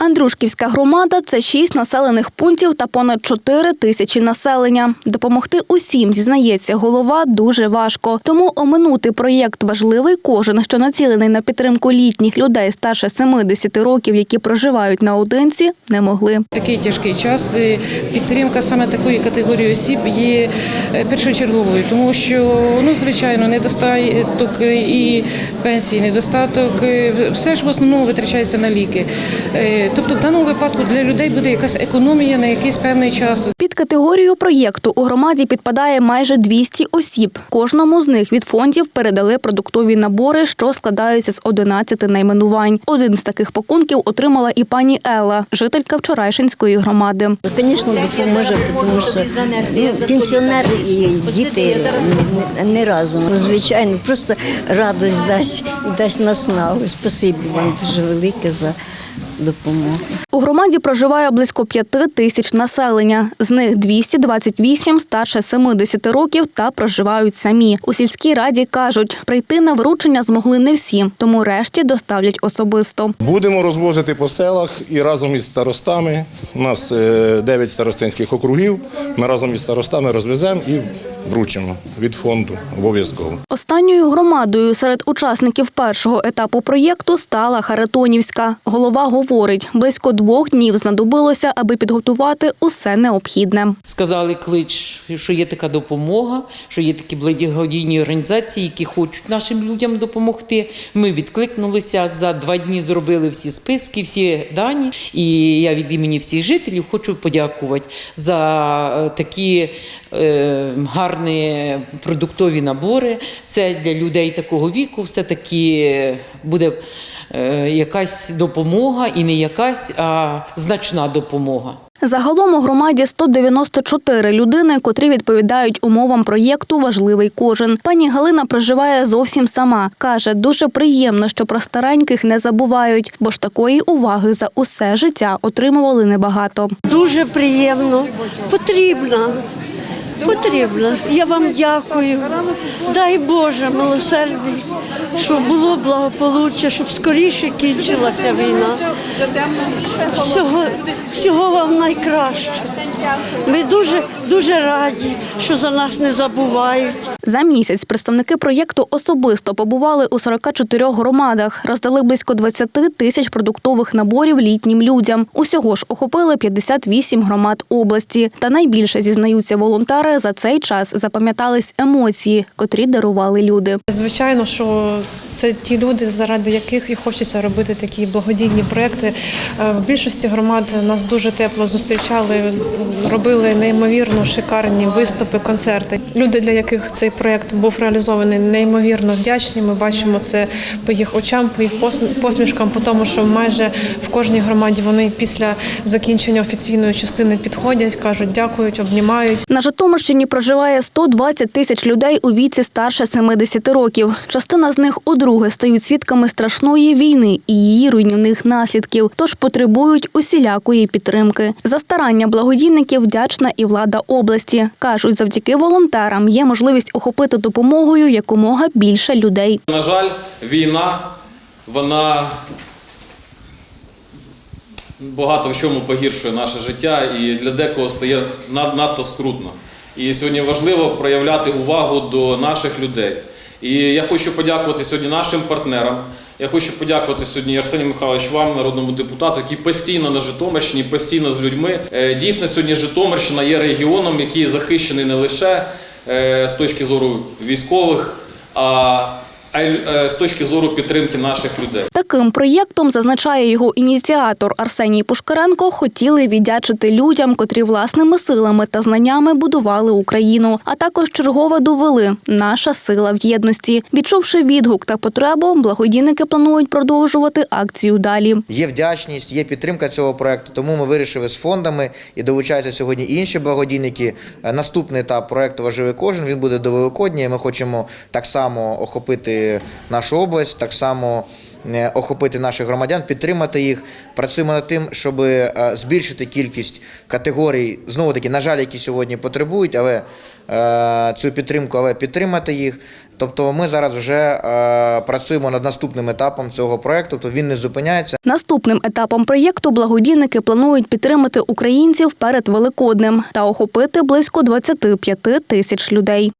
Андрушківська громада це шість населених пунктів та понад 4 тисячі населення. Допомогти усім, зізнається голова, дуже важко. Тому оминути проєкт важливий кожен, що націлений на підтримку літніх людей старше 70 років, які проживають наодинці, не могли. Такий тяжкий час. Підтримка саме такої категорії осіб є е, першочерговою, тому що ну звичайно недостаток і пенсії, недостаток е, все ж в основному витрачається на ліки. Тобто, в даному випадку для людей буде якась економія на якийсь певний час. Під категорію проєкту у громаді підпадає майже 200 осіб. Кожному з них від фондів передали продуктові набори, що складаються з 11 найменувань. Один з таких пакунків отримала і пані Елла, жителька Вчорайшинської громади. Звісно, допоможе, тому що ну, пенсіонери і діти не, не разом. Звичайно, просто радость дасть і дасть наснагу. Спасибі вам дуже велике за допомогу. У громаді проживає близько 5 тисяч населення. З них 228 старше 70 років та проживають самі. У сільській раді кажуть, прийти на вручення змогли не всі, тому решті доставлять особисто. Будемо розвозити по селах і разом із старостами. У нас 9 старостинських округів. Ми разом із старостами розвеземо і вручимо від фонду обов'язково. Останньою громадою серед учасників першого етапу проєкту стала Харитонівська. Голова говорить, близько двох днів знадобилося, аби підготувати усе необхідне. Сказали клич, що є така допомога, що є такі благодійні організації, які хочуть нашим людям допомогти. Ми відкликнулися за два дні. Зробили всі списки, всі дані. І я від імені всіх жителів хочу подякувати за е, такі е, гарні продуктові набори. Це для людей такого віку. Все таки буде якась допомога, і не якась, а значна допомога. Загалом у громаді 194 людини, котрі відповідають умовам проєкту Важливий кожен. Пані Галина проживає зовсім сама. Каже, дуже приємно, що про стареньких не забувають, бо ж такої уваги за усе життя отримували небагато. Дуже приємно, потрібно. Потрібно. Я вам дякую. Дай Боже милосердний, щоб було благополуччя, щоб скоріше кінчилася війна. Всього, всього вам найкраще. Ми дуже, дуже раді, що за нас не забувають. За місяць представники проєкту особисто побували у 44 громадах, роздали близько 20 тисяч продуктових наборів літнім людям. Усього ж охопили 58 громад області. Та найбільше зізнаються волонтери. За цей час запам'ятались емоції, котрі дарували люди. Звичайно, що це ті люди, заради яких і хочеться робити такі благодійні проекти. Е, В більшості громад нас дуже тепло зустрічали, робили неймовірно шикарні виступи, концерти. Люди, для яких цей проект був реалізований, неймовірно вдячні. Ми бачимо це по їх очам, по їх посм- посмішкам, по тому, що майже в кожній громаді вони після закінчення офіційної частини підходять, кажуть дякують, обнімають. На Житомирщині проживає 120 тисяч людей у віці старше 70 років. Частина з них удруге стають свідками страшної війни і її руйнівних наслідків, тож потребують усілякої підтримки. За старання благодійників вдячна і влада області. Кажуть, завдяки волонтерам є можливість охопити допомогою якомога більше людей. На жаль, війна, вона багато в чому погіршує наше життя і для декого стає надто скрутно. І сьогодні важливо проявляти увагу до наших людей. І я хочу подякувати сьогодні нашим партнерам. Я хочу подякувати сьогодні Арсенію Михайлович вам, народному депутату, який постійно на Житомирщині, постійно з людьми. Е, Дійсно, сьогодні Житомирщина є регіоном, який захищений не лише з точки зору військових, а е, з точки зору підтримки наших людей. Таким проєктом, зазначає його ініціатор Арсеній Пушкаренко, хотіли віддячити людям, котрі власними силами та знаннями будували Україну. А також чергово довели наша сила в єдності. Відчувши відгук та потребу, благодійники планують продовжувати акцію далі. Є вдячність, є підтримка цього проекту. Тому ми вирішили з фондами і долучаються сьогодні інші благодійники. Е, Наступний етап проекту Важливий кожен він буде до Великодня. Ми хочемо так само охопити нашу область, так само охопити наших громадян, підтримати їх. Працюємо над тим, щоб е, збільшити кількість категорій, знову таки, на жаль, які сьогодні потребують, але е, цю підтримку, але підтримати їх. Тобто ми зараз вже е, працюємо над наступним етапом цього проекту, тобто він не зупиняється. Наступним етапом проєкту благодійники планують підтримати українців перед Великоднем та охопити близько 25 тисяч людей.